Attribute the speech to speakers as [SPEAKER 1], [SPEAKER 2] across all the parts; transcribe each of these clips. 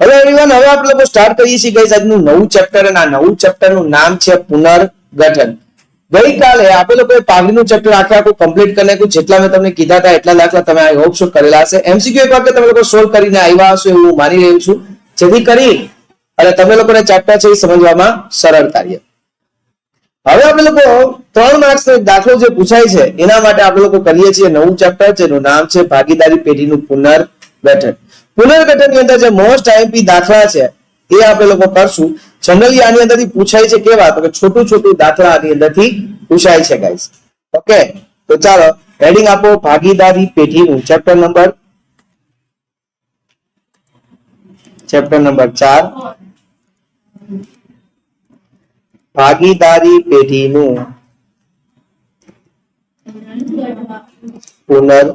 [SPEAKER 1] Hello everyone હવે આપણે લોકો સ્ટાર્ટ કરીએ છીએ ગાઈસ આજનું નવું ચેપ્ટર અને આ નવું ચેપ્ટરનું નામ છે પુનર્ગઠન. ગઈકાલે આપણે લોકોએ પાઘડીનું ચેપ્ટર આખે આખું કમ્પ્લીટ કરી નાખ્યું, જેટલા મેં તમને કીધા હતા એટલા દાખલા તમે આઈ હોપ સો કરેલા હશે. એમસીક્યુ એક વખત તમે લોકો સોલ્વ કરીને આવ્યા હશો એવું હું માની રહ્યો છું. જેથી કરી અને તમે લોકોને ચેપ્ટર છે એ સમજવામાં સરળતા રહે હવે આપણે લોકો ત્રણ માર્ક્સ દાખલો જે પૂછાય છે, એના માટે આપણે લોકો કરીએ છીએ નવું ચેપ્ટર જેનું નામ છે ભાગીદારી પેઢીનું પુનર્ગઠન. પુનર્ગઠનની અંદર જે મોસ્ટ આઈએમપી દાખલા છે, એ આપણે લોકો કરશું. જનરલી આની અંદરથી પૂછાય છે કેવા? તો કે છોટું છોટું દાખલા આની અંદરથી પૂછાય છે ગાઈસ ઓકે તો ચાલો હેડિંગ આપો, ભાગીદારી પેઢીનું ચેપ્ટર નંબર ચેપ્ટર નંબર ચાર. ભાગીદારી પેઢીનું પુનર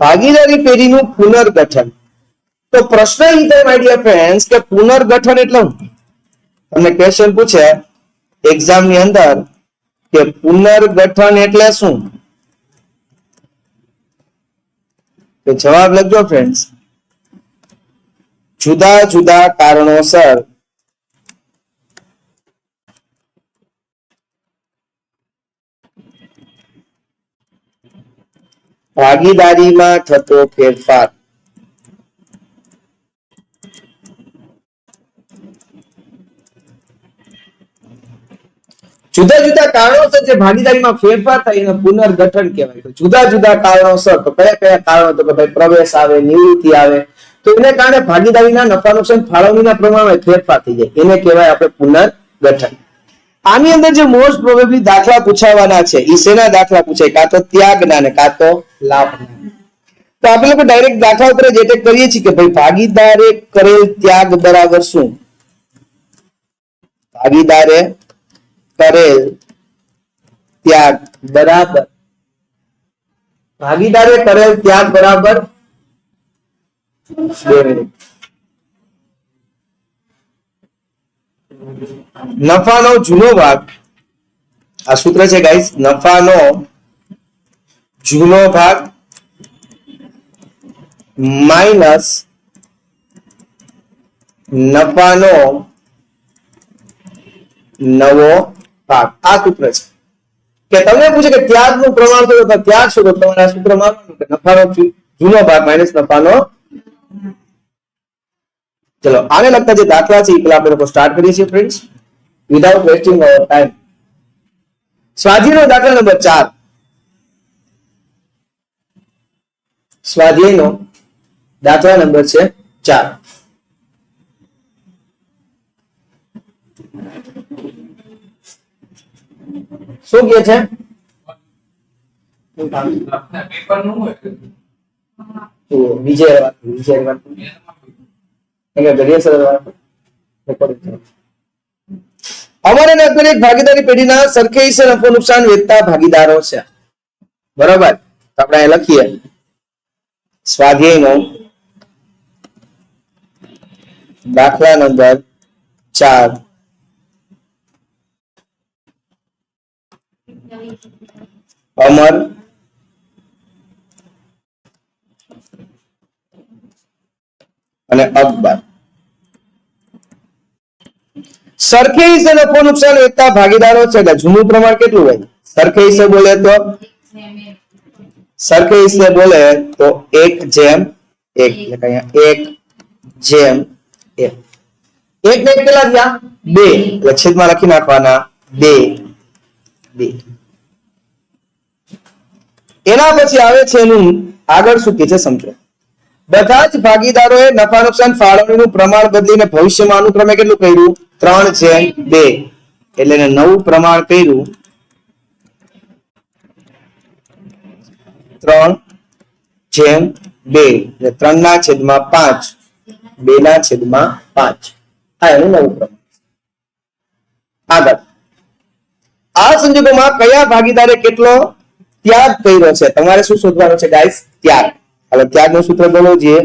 [SPEAKER 1] ભાગીદારી પેઢીનું પુનર્ગઠન. તો પ્રશ્ન ફ્રેન્ડ્સ કે પુનર્ગઠન એટલે? તમને ક્વેશ્ચન પૂછે એક્ઝામની અંદર કે પુનર્ગઠન એટલે શું? તો જવાબ લખજો ફ્રેન્ડ્સ જુદા જુદા કારણોસર ભાગીદારીમાં થતો ફેરફાર. જુદા જુદા કારણોસર જે ભાગીદારીમાં ફેરફાર થાય એને પુનર્ગઠન કહેવાય તો જુદા જુદા કારણોસર તો કયા કયા કારણો તો કે ભાઈ પ્રવેશ આવે, નિવૃત્તિ આવે, તો એને કારણે ભાગીદારીના નફા નુકસાન ફાળવણીના પ્રમાણમાં ફેરફાર થઈ જાય. એને કહેવાય આપણે પુનર્ગઠન. આની અંદર જે મોસ્ટ પ્રોબેબલી દાખલા પૂછાવાના છે એ દાખલા પૂછાય કાં તો ત્યાગના ને કાં તો લાભના તો આપણે લોકો ડાયરેક્ટ દાખલા ઉપર જ એટેક કરીએ છીએ કે ભાઈ ભાગીદારે કરેલ ત્યાગ બરાબર શું? ભાગીદારે કરેલ ત્યાગ બરાબર. ભાગીદારે કરેલ ત્યાગ બરાબર? નફાનો જૂનો ભાગ. આ સૂત્ર છે ગાઈસ નફાનો જૂનો ભાગ માઇનસ નફાનો નવો ભાગ. આ સૂત્ર છે. કે તમને પૂછે કે ત્યાગનું પ્રમાણ તો ત્યાગ શું તો તમારે આ સૂત્ર માનવાનું કે નફાનો જૂનો ભાગ માઇનસ નફાનો ચલો આને લગતા જે દાખલા છે એ પેલા આપણે લોકો સ્ટાર્ટ કરીએ છીએ friends without wasting our time સ્વાધ્યાયનો દાખલા નંબર ચાર સ્વાધ્યાયનો દાખલા નંબર છે ચાર શું કે છે?
[SPEAKER 2] પેપરનું હોય
[SPEAKER 1] તો વિજય વાત વિજય વાત એங்க ઘડિયા સર વાત રેકોર્ડિંગ છે અમારે નગર એક ભાગીદારી પેઢીના સરખે હિસ્સે નફો નુકસાન વેચતા ભાગીદારો છે. બરાબર? આપણે અહીં લખીએ. સ્વાધ્યાયનો દાખલા નંબર ચાર. અમર અને અકબર. સરખે હિસ્સે નફો, નુકસાન વેચતા ભાગીદારો છે એટલે જૂનું પ્રમાણ કેટલું હોય સરખે હિસ્સે બોલે તો? સરખે હિસ્સે બોલે તો એક જેમ એક એક જેમ એક. એક ને કેટલા થયા? બે. એટલે છેદમાં લખી નાખવાના. બે. બે. એના પછી આવે છે એનું આગળ શું કે છે? સમજો. બધા જ ભાગીદારોએ નફા નુકસાન ફાળવણીનું પ્રમાણ બદલીને ભવિષ્યમાં અનુક્રમે કેટલું કર્યું? ત્રણ જેમ બે. એટલે નવું પ્રમાણ કર્યું. ત્રણ જેમ બે. એટલે ત્રણ ના છેદમાં પાંચ. બે ના છેદમાં પાંચ. આ એનું નવું પ્રમાણ. આગળ. આ સંજોગોમાં કયા ભાગીદારે કેટલો ત્યાગ કર્યો છે? તમારે શું શોધવાનું છે ગાઈસ ત્યાગ. હવે ત્યાગનું સૂત્ર બોલો જે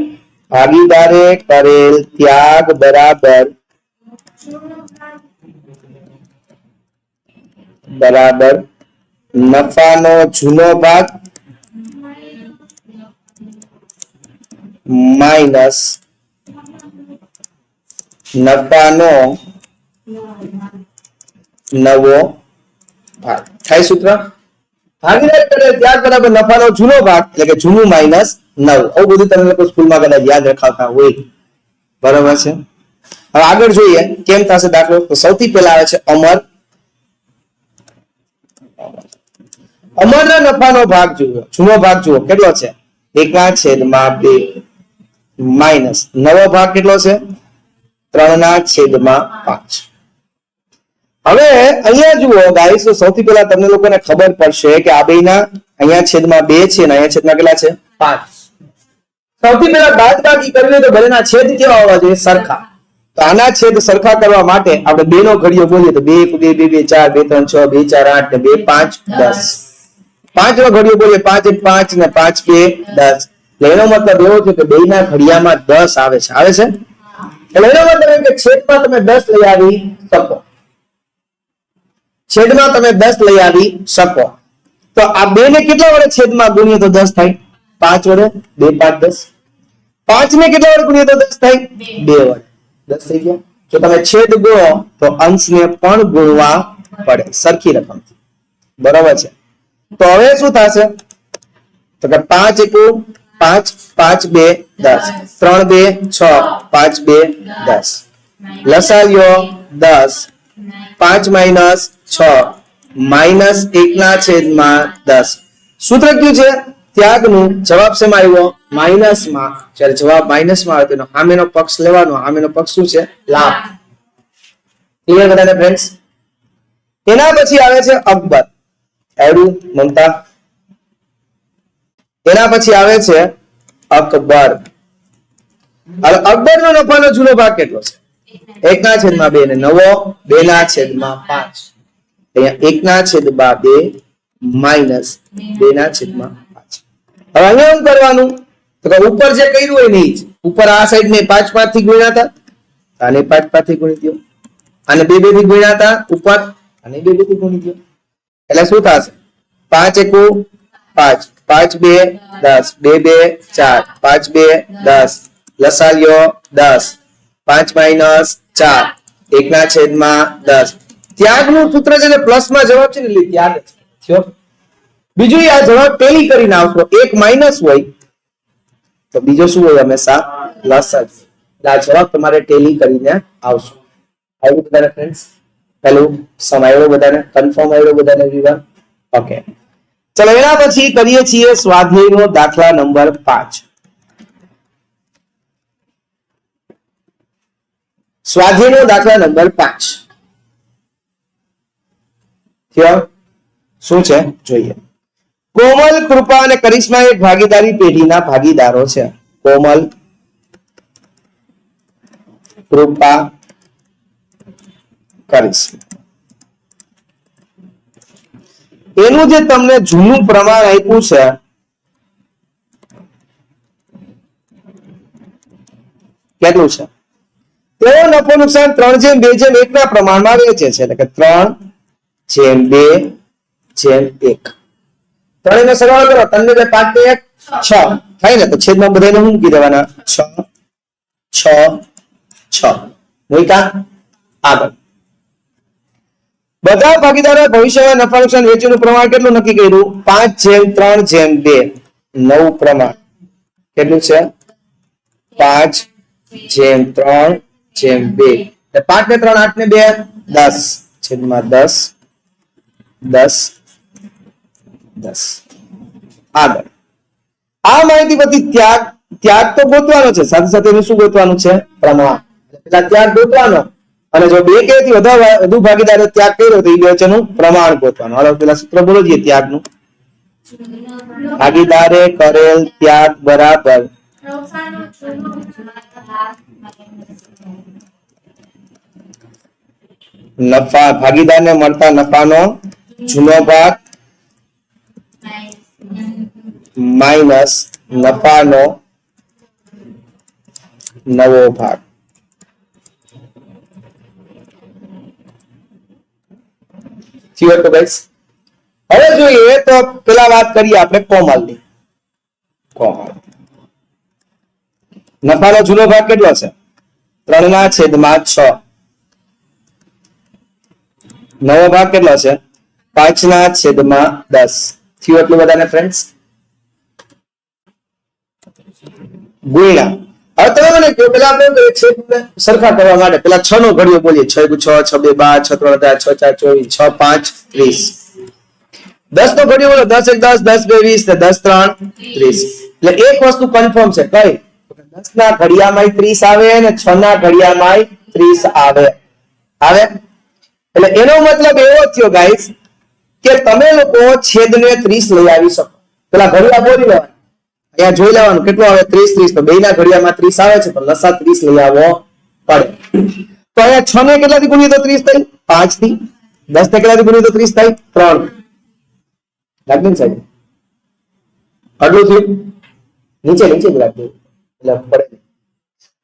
[SPEAKER 1] ભાગીદારે કરેલ ત્યાગ બરાબર બરાબર નફાનો જૂનો ભાગ માઇનસ નફાનો નવો ભાગ. થાય સૂત્ર? જૂનો ભાગ, એટલે જૂનું માઇનસ નવ. આવું બધું તમે સ્કૂલમાં કદાચ યાદ હોય. આગળ જોઈએ, કેમ થશે દાખલો? સૌથી પહેલા આવે છે અમર. અમરના નફાનો ભાગ જુઓ, જૂનો ભાગ જુઓ, કેટલો છે? એકના છેદમાં બે માઇનસ. નવો ભાગ કેટલો છે? ત્રણના છેદમાં પાંચ. હવે અહીંયા જુઓ ગાઈસ સૌથી પહેલા તમને લોકોને ખબર પડશે કે આ બેના અહીંયા છેદમાં બે છે ને અહીંયા છેદમાં કેટલા છે? પાંચ. સૌથી પહેલા બાદ બાકી કરવી તો બંનેના છેદ કેવા હોવા જોઈએ? સરખા. તો આના છેદ સરખા કરવા માટે આપણે બે નો ઘડિયો બોલીએ તો બે એક બે બે બે ચાર બે ત્રણ છ બે ચાર આઠ ને બે પાંચ દસ. પાંચ નો ઘડિયો બોલીએ પાંચ એક પાંચ ને પાંચ બે દસ. એટલે એનો મતલબ એવો છે કે બે ના ઘડિયામાં દસ આવે છે. આવે છે? એટલે એનો મતલબ એમ કે છેદમાં તમે દસ લઈ આવી શકો. છેદમાં તમે દસ લઈ આવી શકો. તો આ બે ને કેટલા વડે છેદમાં ગુણીએ તો દસ થાય? પાંચ વડે બે પાંચ દસ. પાંચ ને કેટલા વડે ગુણીએ તો દસ થાય? બે. વડે. દસ થઈ ગયા. જો તમે છેદ ગુણો તો અંશને પણ ગુણવા પડે. સરખી રકમથી. બરાબર છે? તો હવે શું થશે? તો કે પાંચ એકુ પાંચ પાંચ બે દસ. ત્રણ બે છ પાંચ બે દસ. લસાવ્યો દસ. પાંચ માઇનસ છ. માઇનસ એકના છેદમાં દસ. સૂત્ર કયું છે? ત્યાગનું જવાબ શેમાં આવ્યો? માઇનસમાં જ્યારે જવાબ માઇનસમાં આવે તો એનો સામેનો પક્ષ લેવાનો. સામેનો પક્ષ શું છે? લાભ ક્લિયર બધાને ફ્રેન્ડ્સ એના પછી આવે છે અકબર. એડું મમતા. એના પછી આવે છે અકબર. હવે અકબરનો નફાનો જૂનો ભાગ કેટલો છે? એકના છેદમાં બે ને નવો બે ના છેદમાં પાંચ. અહીંયા એક ના છેદમાં બે માઇનસ બે ના છેદમાં પાંચ. હવે અહીંયા શું કરવાનું? તો કે ઉપર જે કર્યું હોય ને ઉપર આ સાઈડ ને પાંચ પાંચથી ગુણ્યા હતા આને પાંચ પાંચથી ગુણી દો આને બે બેથી ગુણ્યા હતા ઉપર. આને બે બેથી ગુણી દો એટલે શું થશે? પાંચ એકુ પાંચ. પાંચ બે દસ. બે બે ચાર. પાંચ બે દસ. લસાલ્યો દસ. પાંચ માઇનસ ચાર. એક ના છેદમાં દસ. ત્યાગનું સૂત્ર છે ને પ્લસમાં જવાબ છે ને એટલે ત્યાગ થયો. બીજું આ જવાબ ટેલી કરીને આવશો. એક માઇનસ હોય તો બીજો શું હોય? હંમેશા પ્લસ જ આ જવાબ તમારે ટેલી કરીને આવશો. આવ્યું બધાને ફ્રેન્ડ્સ પેલું સમ આવ્યો બધાને? કન્ફર્મ આવ્યો બધાને વિવાહ ઓકે ચલો, એના પછી કરીએ છીએ સ્વાધ્યાયનો દાખલા નંબર પાંચ. સ્વાધ્યાયનો દાખલા નંબર પાંચ. થયો શું છે? જોઈએ. કોમલ કૃપા અને કરિશ્મા એક ભાગીદારી પેઢીના ભાગીદારો છે. કોમલ કૃપા, કરિશ્મા. એનું જે તમને જૂનું પ્રમાણ આપ્યું છે, કેટલું છે? તેઓ નફો નુકસાન ત્રણ જેમ, બે જેમ એક ના પ્રમાણમાં વેચે છે. એટલે કે ત્રણ જેમ બે જેમ એક. ત્રણેયનો સરવાળો કરો. ત્રણ બે, પાંચ, બે, એક, છ. થાય ને? તો છેદમાં બધાને મૂકી દેવાના? છ છ છ. મૂક્યા આગળ. બધા ભાગીદારો ભવિષ્યમાં નફા, નુકસાન, વેચીનું પ્રમાણ કેટલું નક્કી કર્યું? પાંચ જેમ ત્રણ જેમ બે. નવું પ્રમાણ. કેટલું છે? પાંચ જેમ ત્રણ જેમ બે. પાંચ ને ત્રણ, આઠ ને બે, દસ. છેદમાં દસ. દસ. દસ. આગળ. આ માહિતી પછી ત્યાગ ત્યાગ તો ગોતવાનો છે. સાથે સાથે એનું શું ગોતવાનું છે? પ્રમાણ. પેલા ત્યાગ ગોતવાનો. અને જો બે કે વધુ ભાગીદારો ત્યાગ કર્યો તો એ બે વચ્ચેનું પ્રમાણ ગોતવાનું. હવે પેલા સૂત્ર બોલો જઈએ ત્યાગનું. ભાગીદારે કરેલ ત્યાગ બરાબર. નફા, ભાગીદારને મળતા નફાનો જૂનો ભાગ માઇનસ નફાનો નવો ભાગ. થયું તો guys? હવે જોઈએ તો પેલા વાત કરીએ આપણે કોમલની. કોમલ. નફાનો જૂનો ભાગ કેટલો છે? ત્રણ ના છેદમાં છ. નવો ભાગ કેટલો છે? પાંચ ના છેદમાં દસ. થયું એટલું બધાને ફ્રેન્ડ્સ ગુણ્યા. હવે તમે મને પેલા આપણે સરખા કરવા માટે. પેલા છ નો ઘડીઓ બોલીએ. છ છ છ બે બાર, છ ત્રણ ચાર, છ ચાર, ચોવીસ, છ પાંચ, ત્રીસ. દસ નો ઘડીઓ બોલો. દસ એક દસ દસ બે વીસ દસ ત્રણ, ત્રીસ. એટલે એક વસ્તુ કન્ફર્મ છે. કઈ? દસ ના ઘડિયામાં ત્રીસ આવે અને છ ના ઘડિયામાં ત્રીસ આવે. આવે? એટલે એનો મતલબ એવો થયો ગાઈસ કે તમે લોકો છેદને ત્રીસ લઈ આવી શકો. પેલા ઘડિયા બોલી લેવાના. અહીંયા જોઈ લેવાનું, કેટલું આવે? ત્રીસ ત્રીસ. તો બે ના ઘડિયામાં ત્રીસ આવે છે તો લસા ત્રીસ લઈ આવો પડે. તો અહીંયા છ ને કેટલાથી ગુણીએ તો ત્રીસ થઈ? પાંચથી દસ ને કેટલાથી ગુણીએ તો ત્રીસ થાય ત્રણ. લાગ્યું સાહેબ. આટલું થયું? નીચે નીચે જ રાખજો એટલે પડે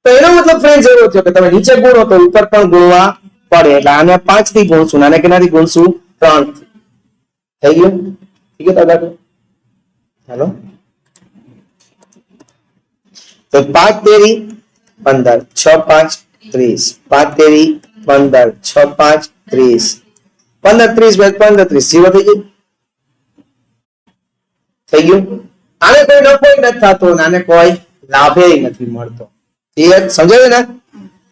[SPEAKER 1] તો એનો મતલબ ફ્રેન્ડ એવો થયો કે તમે નીચે ગુણો તો ઉપર પણ ગુણવા પડે. એટલે આને પાંચથી ગુણશું આને કેનાથી ગુણશું? ત્રણથી થઈ ગયું થઈ ગયું દાદા હાલો તો પાંચ તેરી પંદર છ પાંચ ત્રીસ પાંચ તેરી પંદર છ પાંચ ત્રીસ પંદર ત્રીસ બાદ પંદર ત્રીસ જીરો થઈ ગયું થઈ ગયું આને કોઈ નફો નથી થતો અને આને કોઈ લાભે નથી મળતો એ સમજાયું ને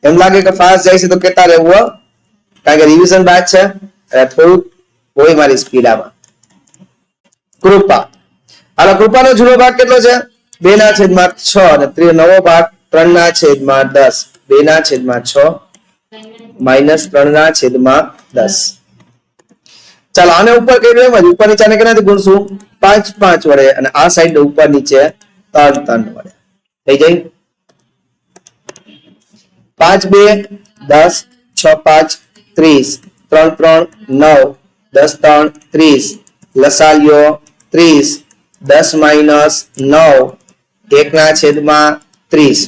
[SPEAKER 1] એમ લાગે કે ફાસ્ટ જાય છે તો કેતા રહેવું હો. કારણ કે રિવિઝન બાદ છે એટલે થોડુંક હોય મારી સ્પીડ આમાં કૃપા. હાલો કૃપાનો જૂનો ભાગ કેટલો છે? બે ના છેદમાં છ અને નવો ભાગ ત્રણ ના છેદમાં દસ. બે ના છેદમાં છ, માઇનસ ત્રણ ના છેદમાં દસ. ચાલો, આને ઉપર કઈ એમ ઉપર નીચે આને કેનાથી ગુણશું? પાંચ પાંચ વડે. અને આ સાઈડ ઉપર નીચે ત્રણ ત્રણ વડે. થઈ જાય પાંચ, બે, દસ, છ, પાંચ, ત્રીસ. ત્રણ ત્રણ, નવ, દસ, ત્રણ, ત્રીસ. લસાલ્યો ત્રીસ. દસ માઇનસ નવ. એક ના છેદમાં ત્રીસ.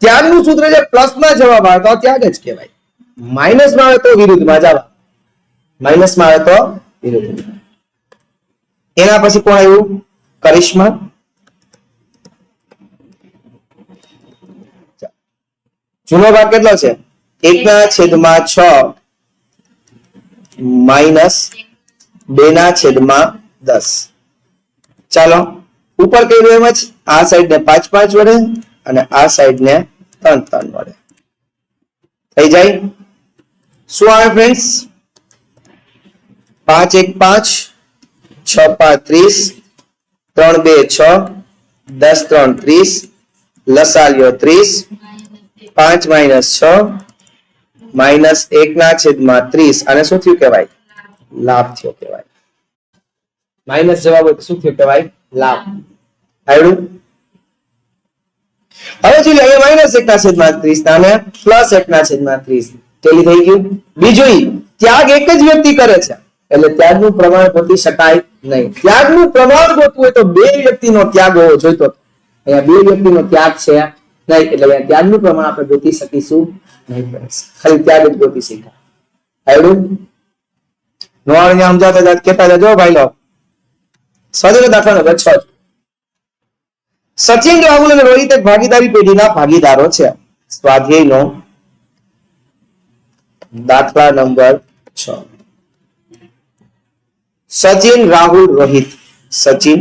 [SPEAKER 1] ત્યારનું સૂત્ર છે પ્લસમાં જવાબ આવે તો ત્યાગ જ કહેવાય. માઇનસમાં આવે તો વિરુદ્ધમાં જવાબ. માઇનસમાં આવે તો વિરુદ્ધ એના પછી કોણ આવ્યું? કરિશ્મા. જૂનો ભાગ કેટલો છે? એક ના છેદમાં છ. માઇનસ બે ના છેદમાં દસ. ચાલો, ઉપર કર્યું એમ જ? આ સાઈડ ને પાંચ પાંચ વડે અને આ સાઈડ ને ત્રણ ત્રણ વડે. થઈ જાય? શું આવે ફ્રેન્ડ્સ પાંચ એક પાંચ, છ પાંચ ત્રીસ, ત્રણ બે છ, દસ ત્રણ ત્રીસ, લસાલ્યો ત્રીસ, પાંચ માઇનસ છ માઇનસ એક ના છેદમાં ત્રીસ. અને શું થયું કહેવાય? લાભ થયો કહેવાય. માઇનસ જવાબ હોય તો શું થયું કહેવાય? લાભ. આવડું હવે જોઈએ અહીંયા માઇનસ એક ના છેદમાં ત્રીસ અને પ્લસ એક ના છેદમાં ત્રીસ. પેલી થઈ ગયું? બીજું ત્યાગ એક જ વ્યક્તિ કરે છે. એટલે ત્યાગનું પ્રમાણ ગોતી શકાય નહીં. ત્યાગનું પ્રમાણ ગોતવું હોય તો બે વ્યક્તિનો ત્યાગ હોવો જોઈતો અહીંયા બે વ્યક્તિનો ત્યાગ છે. નહીં એટલે અહીંયા ત્યાગનું પ્રમાણ આપણે ગોતી શકીશું નહીં ખાલી ત્યાગ જ ગોતી શકાય. આવડું નો આવડે સમજાતા કેતા જજો ભાઈ લો સ્વાધીન દાખલા નંબર છ સચિન રાહુલ અને રોહિત એક ભાગીદારી પેઢીના ભાગીદારો છે. સ્વાધ્યાયનો દાખલા નંબર છ. સચિન, રાહુલ, રોહિત. સચિન,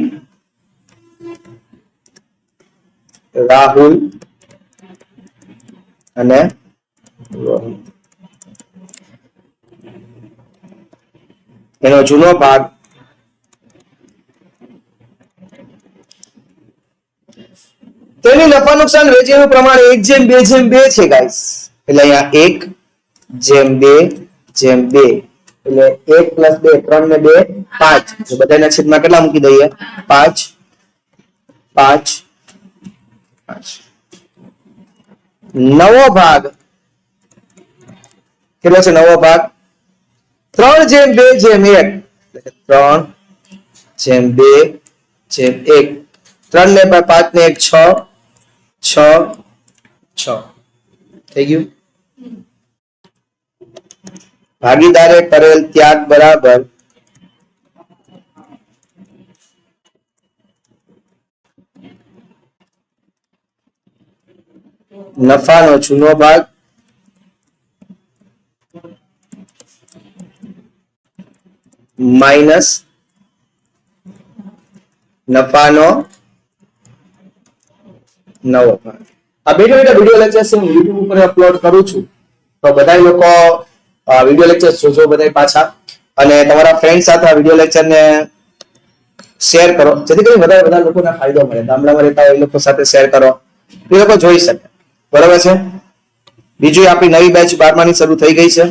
[SPEAKER 1] રાહુલ અને રોહિત. એનો જૂનો ભાગ તેની નફા નુકસાન વેચીનું પ્રમાણ એક જેમ બે જેમ બે છે ગાઈસ એટલે અહીંયા એક જેમ બે જેમ બે. એટલે એક પ્લસ બે ત્રણ ને બે પાંચ. તો બધાના છેદમાં કેટલા મૂકી દઈએ? પાંચ. પાંચ. પાંચ. નવો ભાગ. કેટલો છે નવો ભાગ? ત્રણ જેમ બે જેમ એક. એટલે ત્રણ જેમ બે જેમ એક. ત્રણ ને બે, પાંચ ને એક છ. છ છ થઈ ગયું ભાગીદારે કરેલ ત્યાગ બરાબર નફાનો જૂનો ભાગ માઇનસ નફાનો નવો આ બે બેઠા વીડિયો લેક્ચર્સ હું યુટ્યુબ ઉપર અપલોડ કરું છું. તો બધા લોકો વીડિયો લેક્ચર્સ જોજો બધા પાછા. અને તમારા ફ્રેન્ડ સાથે આ વીડિયો લેક્ચરને શેર કરો. જેથી કરીને વધારે બધા લોકોને ફાયદો મળે. ગામડામાં રહેતા હોય એ લોકો સાથે શેર કરો. એ લોકો જોઈ શકે. બરાબર છે? બીજું આપણી નવી બેચ બારમાની શરૂ થઈ ગઈ છે.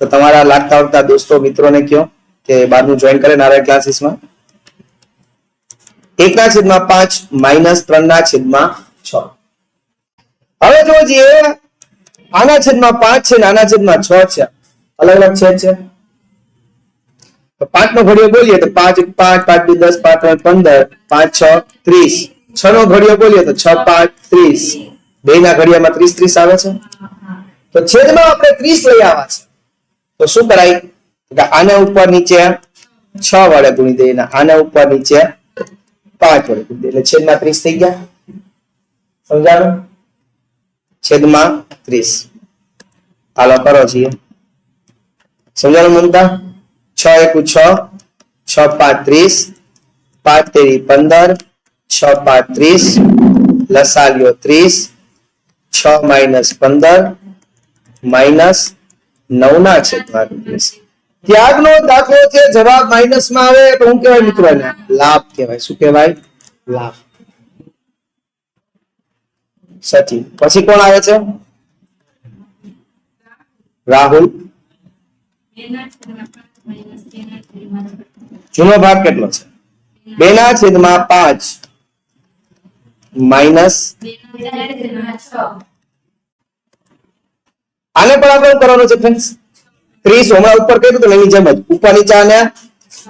[SPEAKER 1] તો તમારા લાગતા વળગતા દોસ્તો, મિત્રોને કહો કે બારનું જોઈન કરે નારાયણ ક્લાસીસમાં એકના છેદમાં પાંચ માઇનસ ત્રણના છેદમાં હવે જો જે આના છેદમાં પાંચ છે આના છેદમાં છ છે. અલગ અલગ છેદ છે. પાંચ નો ઘડિયો બોલીએ તો પાંચ પાંચ પાંચ બે દસ, પાંચ ત્રણ, પંદર, પાંચ છ, ત્રીસ. છ નો ઘડિયો બોલીએ તો છ, પાંચ, ત્રીસ. બે ના ઘડિયામાં ત્રીસ ત્રીસ આવે છે. તો છેદમાં આપણે ત્રીસ લઈ આવ્યા છે. તો શું કરાય? કે આના ઉપર નીચે છ વડે ગુણી દઈએ આના ઉપર નીચે પાંચ વડે ગુણી દઈએ. એટલે છેદમાં ત્રીસ થઈ ગયા. સમજાણું? છેદમાં ત્રીસ. હાલો, કરો છીએ. સમજાણું મમતા? છ એક છ છ પાંચ પાંચ તેરી પંદર, છ પાંચ લસાલ્યો ત્રીસ, છ માઇનસ પંદર, માઇનસ નવ ના છેદમાં ત્રીસ. ત્યાગનો દાખલો છે, જવાબ માઇનસમાં આવે, તો હું કહેવાય મિત્રો લાભ કહેવાય. શું કહેવાય? લાભ. સચિન પછી કોણ આવે છે? રાહુલ. જૂનો ભાગ કેટલો છે? બે ના છેદમાં પાંચ. માઇનસ આને પણ આપણે કરવાનો છે ફ્રેન્ડ્સ ત્રીસ હમણાં ઉપર કહ્યું તો એની જેમ જ. ઉપર નીચે આને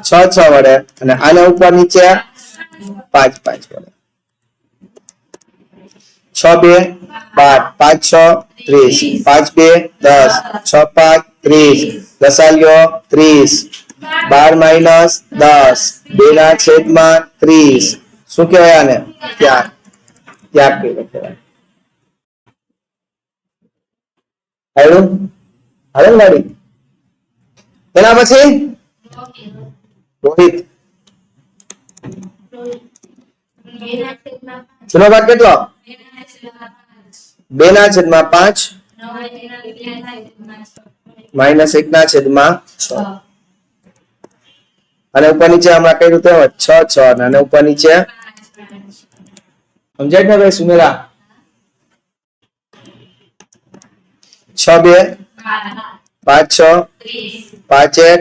[SPEAKER 1] છ છ વડે. અને આને ઉપર નીચે પાંચ પાંચ વડે. છ બે બાર પાંચ છ ત્રીસ. પાંચ બે દસ છ પાંચ ત્રીસ. લસાલ્યો ત્રીસ. બાર માઇનસ દસ. બે ના છેદમાં ત્રીસ. શું કહેવાય આને? ત્યાગ ત્યાગ કહેવાય. આવ્યું હવે ગાડી એના પછી? રોહિત. જૂનો ભાગ કેટલો? બે ના છેદમાં પાંચ, માઇનસ એક ના છેદમાં છ. અને ઉપર નીચે હમણાં કર્યું તેમ છ છ. અને ઉપર નીચે સમજાય ને ભાઈ સુમેરા? છ બે, પાંચ છ, પાંચ એક,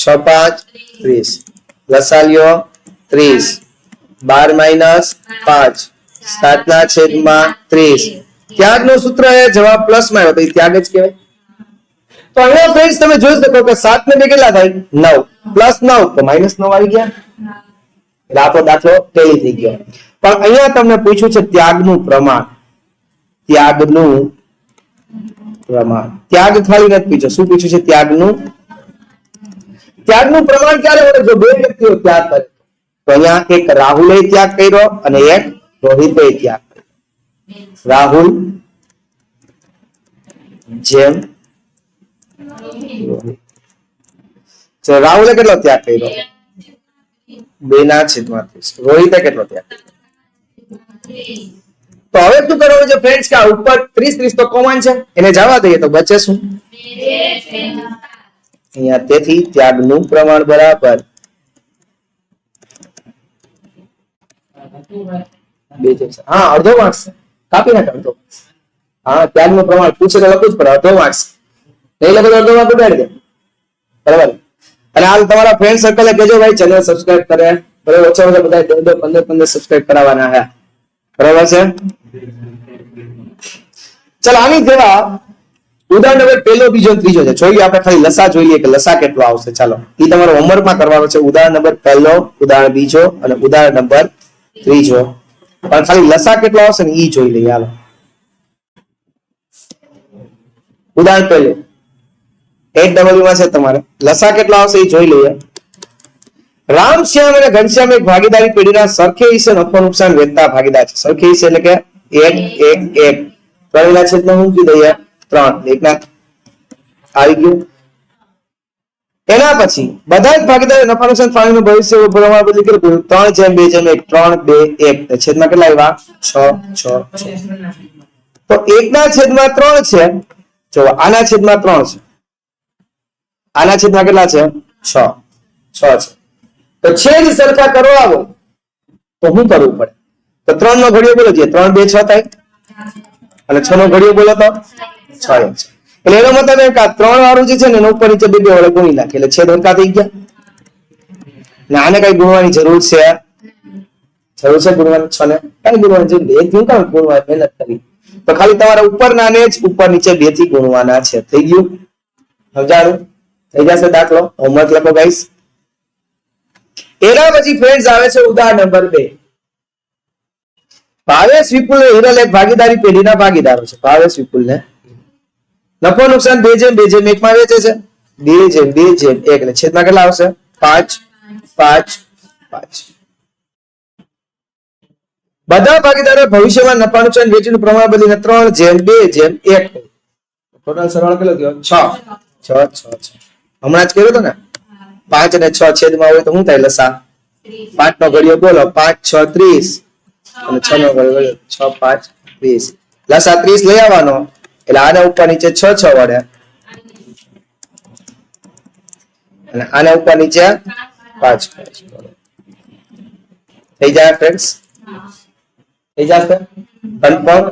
[SPEAKER 1] છ પાંચ, ત્રીસ. લસાલ્યો, ત્રીસ. બાર માઇનસ પાંચ. સાત છેદમાં ત્રીસ. ત્યાગનું સૂત્ર એ જવાબ પ્લસમાં આવ્યો. ત્યાગ જ કહેવાય. તો અહીંયા ફ્રેન્ડ તમે જોઈ શકો કે સાત ને બે કેટલા થાય? નવ. પ્લસ નવ, તો માઇનસ નવ આવી ગયા. એટલે આપણો દાખલો ટેલી થઈ ગયો. પણ અહીંયા તમને પૂછ્યું છે ત્યાગનું પ્રમાણ. ત્યાગનું પ્રમાણ. ત્યાગ ખાલી નથી પૂછ્યો. શું પૂછ્યું છે? ત્યાગનું? ત્યાગનું પ્રમાણ ક્યારે હોય? જો બે વ્યક્તિઓ ત્યાગ કરે. તો અહીંયા એક રાહુલે ત્યાગ કર્યો અને એક રોહિતે ત્યાગ રાહુલ, જેમ, રોહિત. રાહુલે કેટલો ત્યાગ કર્યો? બે ના છેદમાં ત્રીસ. રોહિતે કેટલો ત્યાગ તો હવે શું કરવાનું છે ફ્રેન્ડ્સ કે ઉપર 30 30 તો કોમન છે. એને જવા દઈએ તો બચે શું અહીંયા તેથી ત્યાગનું પ્રમાણ બરાબર. બે છે. હા, અડધો માર્ક્સ કાપી નાખ અડધો. હા ત્યાગનું પ્રમાણ પૂછે તો લખવું જ પડે, અડધો માર્ક્સ નહીં લખે તો અડધો માર્ક ઉડાડી દે. બરાબર? અને હાલ તમારા ફ્રેન્ડ સર્કલ કહેજો ભાઈ ચેનલ સબસ્ક્રાઇબ કરે. બરાબર? ઓછા ઓછા બધા દસ પંદર પંદર સબસ્ક્રાઇબ કરાવવાના હે બરાબર છે? ચાલો, આની જેવા ઉદાહરણ નંબર પહેલો, બીજો ત્રીજો છે. જોઈએ, આપણે ખાલી લસા જોઈ લઈએ કે લસા કેટલો આવશે. ચાલો એ તમારો હોમવર્કમાં કરવાનો છે. ઉદાહરણ નંબર પહેલો, ઉદાહરણ બીજો અને ઉદાહરણ નંબર ત્રીજો. પણ ખાલી લસા કેટલો આવશે ને એ જોઈ લઈએ, હાલો. ઉદાહરણ પહેલું એટ ડબલ્યુ માં છે તમારે. લસા કેટલો આવશે એ જોઈ લઈએ. રામ શ્યામ અને ઘનશ્યામ એક ભાગીદારી પેઢીના સરખે હિસ્સે નફો નુકસાન વેચતા ભાગીદાર છે. સરખે હિસ્સે એટલે કે એક એક એક. ત્રણ ના છેદમાં મૂકી દઈએ ત્રણ. એકના આવી ગયું. એના પછી બધા જ ભાગીદારો નફા નુકસાન ફાળવણીનું ભવિષ્ય પ્રમાણ બદલી કર્યું ત્રણ જેમ, બે જેમ, એક, ત્રણ, બે, એક. છેદમાં કેટલા આવ્યા? છ છ તો એકના છેદમાં ત્રણ છે. જો આના છેદમાં ત્રણ છે. આના છેદમાં કેટલા છે? છ. છ છે. તો છેદ સરખા કરો આવો. તો શું કરવું પડે? તો ત્રણ નો ઘડિયો બોલો છે ત્રણ બે છ થાય. અને છ નો ઘડિયો બોલો તો છ એક છે. એટલે એનો મતલબ એમ કે ત્રણ વાળું જે છે ને, એનો ઉપર નીચે બે બે વડે ગુણી નાખે એટલે છેદ અંકા થઈ ગયા. ને આને કઈ ગુણવાની જરૂર છે? જરૂર છે ગુણવાની છ ને? કઈ ગુણવાની જરૂર. એક થી કામ ગુણવા મહેનત કરી. તો ખાલી તમારા ઉપરના ને જ ઉપર નીચે બેથી ગુણવાના છે. થઈ ગયું? સમજાણું? થઈ જશે દાખલો? હોમવર્ક લખો ગાઈસ એના પછી ફ્રેન્ડ્સ આવે છે ઉદાહરણ નંબર બે. ભાવેશ વિપુલ હિરલ એક ભાગીદારી પેઢીના ભાગીદારો છે. ભાવેશ વિપુલ ને નફો નુકસાન બે જેમ બે જેમ એક માં વેચે છે. બે જેમ બે જેમ, એક એટલે છેદમાં કેટલા આવશે? પાંચ પાંચ પાંચ. બધા ભાગીદારો ભવિષ્યમાં નફા નુકસાન વેચીનું પ્રમાણ બદલીને ત્રણ જેમ, બે જેમ, એક ટોટલ સરવાળો કેટલો થયો? છ. છ છ છ. હમણાં જ કર્યો હતો ને? પાંચ અને છ છેદમાં હોય તો શું થાય લસા? પાંચ નો ઘડિયો બોલો. પાંચ, છ, ત્રીસ. અને છ નો ઘડિયો છ, પાંચ, ત્રીસ. લસા ત્રીસ લઈ આવવાનો. એટલે આના ઉપર નીચે છ છ વડે અને આના ઉપર નીચે પાંચ પાંચ. થઈ જાય ફ્રેન્ડ્સ થઈ જશે? કન્ફર્મ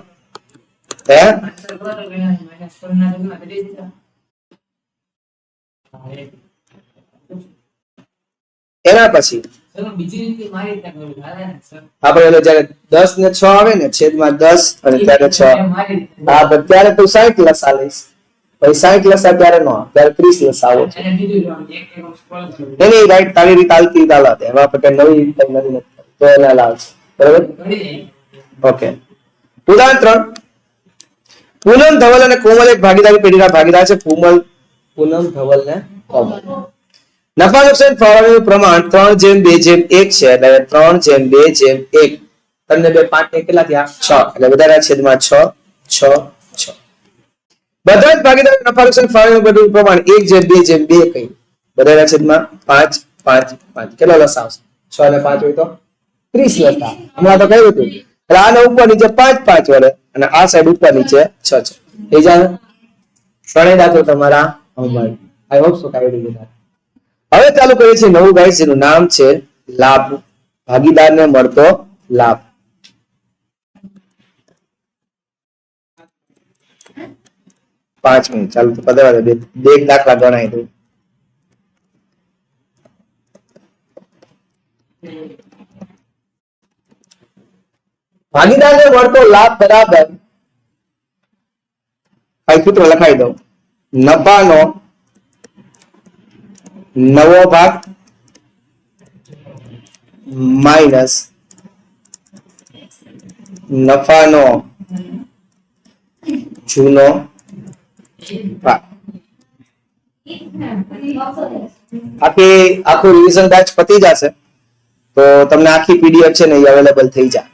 [SPEAKER 1] હે? એના પછી?
[SPEAKER 2] હાલે?
[SPEAKER 1] આપણે જયારે દસ ને છ આવે ને છેદમાં દસ અને ત્યારે છ. હા પણ ત્યારે તું સાઈઠ લસા લઈશ. પછી સાઈઠ લસા ત્યારે નો ત્યારે ત્રીસ લસા આવો. છે
[SPEAKER 2] એને
[SPEAKER 1] રાઈટ તારી રીતે હાલતી રીત એમાં આપણે નવી કઈ નથી. તો એને લાવશે બરાબર? ઓકે. ઉદાહરણ ત્રણ. પૂનમ ધવલ અને કોમલ એક ભાગીદારી પેઢીના ભાગીદાર છે. પૂમલ પૂનમ ધવલ ને કોમલ. નફા નુકસાન ફાળવણીનું પ્રમાણ ત્રણ જેમ બે જેમ એક છે. એટલે ત્રણ જેમ બે જેમ એક. તમને બે પાંચ કેટલા થયા? છ. એટલે વધારે છેદમાં છ છ છ. બધા જ ભાગીદાર નફા નુકસાન ફાળવણીનું બધું પ્રમાણ એક જેમ, બે જેમ, બે કહ્યું વધારે છેદમાં પાંચ પાંચ પાંચ. કેટલો લસ આવશે? છ અને પાંચ હોય તો ત્રીસ લસા હમણાં તો કહ્યું હતું. એટલે આના ઉપર નીચે પાંચ પાંચ વડે અને આ સાઈડ ઉપર નીચે છ છ. એ જાણ ત્રણેય દાખલો તમારા હોમવર્ક આઈ હોપ સો કાઈ હવે ચાલુ કરીએ છીએ નવું ગાઈસ એનું નામ છે લાભ. ભાગીદારને મળતો લાભ. પાંચ મિનિટ. ચાલુ તો બે એક દાખલા ગણાય દઉં ભાગીદારને મળતો લાભ બરાબર. અહીં સૂત્ર લખાઈ દઉં. નફાનો નવો ભાગ માઇનસ નફાનો જૂનો ભાગ. આખી, આખું રિવિઝન બેચ પતી જશે. તો તમને આખી પીડીએફ છે ને એ અવેલેબલ થઈ જાય.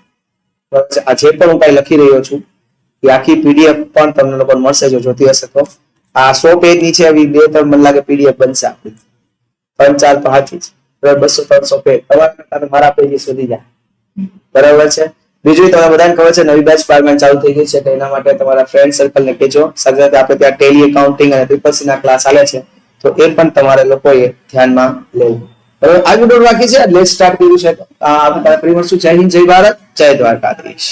[SPEAKER 1] આ જે પણ હું કઈ લખી રહ્યો છું, એ આખી પીડીએફ પણ તમને લોકો મળશે જો જોતી હશે તો. આ સો પેજની છે, એવી બે, ત્રણ મને લાગે પીડીએફ બનશે આપણી. ત્રણ, ચાર બસો ત્રણસો પેજ તમારા મારા પેજ સુધી જાય બરાબર છે? બીજું તમે બધાને ખબર છે, નવી બેચ બારમાન ચાલુ થઈ ગઈ છે, તો એના માટે તમારા ફ્રેન્ડ સર્કલ ને કહેજો. સાથે સાથે આપણે ત્યાં ટેલી એકાઉન્ટિંગ અને ટ્રિપલ ના ક્લાસ ચાલે છે, તો એ પણ તમારે લોકોએ ધ્યાનમાં લેવું. બરાબર આ વીડિયો રાખી છે લેટ સ્ટાર્ટ કર્યું છે. આ પ્રિમર શું? જય હિન્દ, જય ભારત, જય દ્વારકાધીશ.